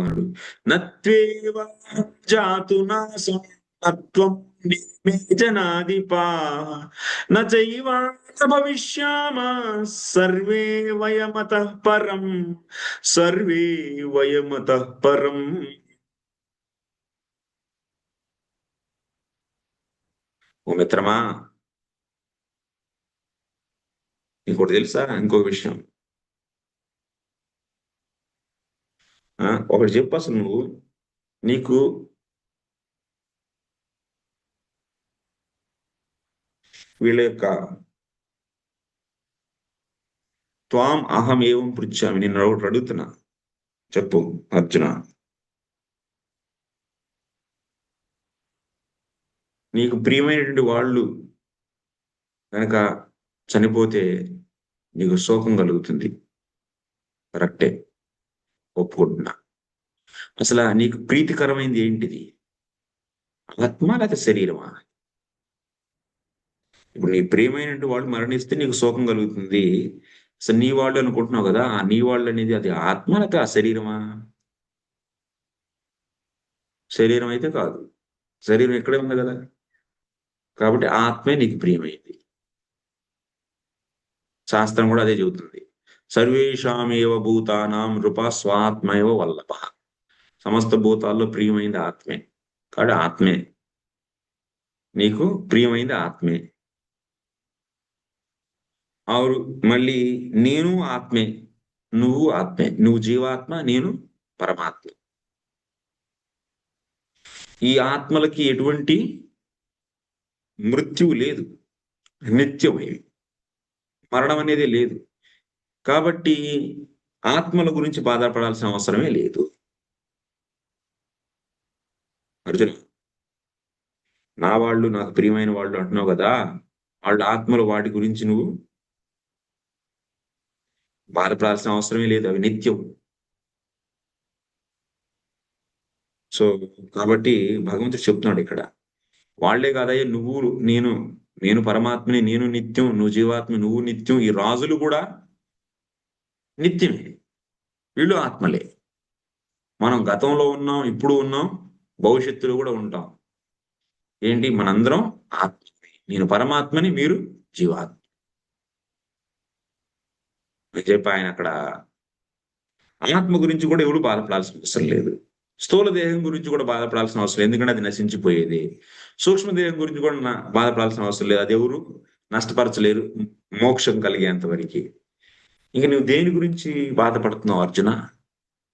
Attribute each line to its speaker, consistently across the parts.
Speaker 1: వాడు నత్వేవ జాతు నాత్వం జనాధిపా. నైవా భవిష్యామ సర్వే వయమత పరం సర్వే వయమత పరం. ఓ మిత్రమా ఇంకోటి తెలుసా? ఇంకో విషయం. ఒకటి చెప్పు అసలు నువ్వు. నీకు వీళ్ళ యొక్క త్వాం అహం ఏవం పృచ్చామి. నేను ఒకటి అడుగుతున్నా. చెప్పు అర్జున. నీకు ప్రియమైనటువంటి వాళ్ళు కనుక చనిపోతే నీకు శోకం కలుగుతుంది. కరెక్టే. ఒప్పుకుంటున్నా. అసలు నీకు ప్రీతికరమైంది ఏంటిది? ఆత్మ లేకపోతే శరీరమా? ఇప్పుడు నీ ప్రియమైనటువంటి వాళ్ళు మరణిస్తే నీకు శోకం కలుగుతుంది. అసలు నీ వాళ్ళు అనుకుంటున్నావు కదా ఆ నీ వాళ్ళు అనేది అది ఆత్మ లేకపోతే ఆ శరీరమా? శరీరం అయితే కాదు. శరీరం ఇక్కడే ఉంది కదా. కాబట్టి ఆత్మే నీకు ప్రియమైంది. శాస్త్రం కూడా అదే చెబుతుంది. సర్వేషామేవ భూతానాం నృప స్వాత్మేవ వల్లభ. సమస్త భూతాల్లో ప్రియమైంది ఆత్మే. కాబట్టి ఆత్మే. నీకు ప్రియమైంది ఆత్మే. ఆరు మళ్ళీ నేను ఆత్మే. నువ్వు ఆత్మే. నువ్వు జీవాత్మ నేను పరమాత్మ. ఈ ఆత్మలకి ఎటువంటి మృత్యువు లేదు. నిత్యమైవి మరణం అనేది లేదు. కాబట్టి ఆత్మల గురించి బాధపడాల్సిన అవసరమే లేదు. అర్జున నా వాళ్ళు నాకు ప్రియమైన వాళ్ళు అంటున్నావు కదా వాళ్ళ ఆత్మలు వాటి గురించి నువ్వు బాధపడాల్సిన అవసరమే లేదు అవి నిత్యం. సో కాబట్టి భగవంతుడు చెప్తున్నాడు ఇక్కడ వాళ్ళే కాదయ్యా నువ్వు నేను నేను పరమాత్మని నేను నిత్యం నువ్వు జీవాత్మ నువ్వు నిత్యం ఈ రాజులు కూడా నిత్యమే వీళ్ళు ఆత్మలే. మనం గతంలో ఉన్నాం ఇప్పుడు ఉన్నాం భవిష్యత్తులో కూడా ఉంటాం. ఏంటి? మనందరం ఆత్మ నేను పరమాత్మని మీరు జీవాత్మ. అని చెప్పి ఆయన అక్కడ ఆత్మ గురించి కూడా ఎవరు బాధపడాల్సిన అవసరం లేదు. స్థూల దేహం గురించి కూడా బాధపడాల్సిన అవసరం ఎందుకంటే అది నశించిపోయేది. సూక్ష్మ దేహం గురించి కూడా బాధపడాల్సిన అవసరం లేదు. అది ఎవరు? నష్టపరచలేరు. మోక్షం కలిగేంత వరకు. ఇక నువ్వు దేని గురించి బాధపడుతున్నావు అర్జున?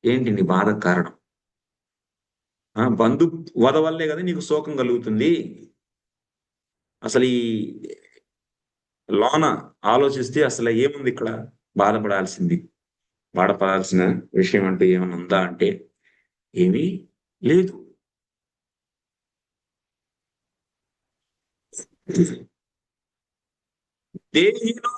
Speaker 1: ఏంటి నీ బాధ కారణం? బంధు వద వల్లే కదా నీకు శోకం కలుగుతుంది. అసలు ఈ లోన ఆలోచిస్తే అసలు ఏముంది ఇక్కడ? బాధపడాల్సింది. బాధపడాల్సిన విషయం అంటూ ఏమైనా ఉందా అంటే ఏమీ లేదు. దేహిలో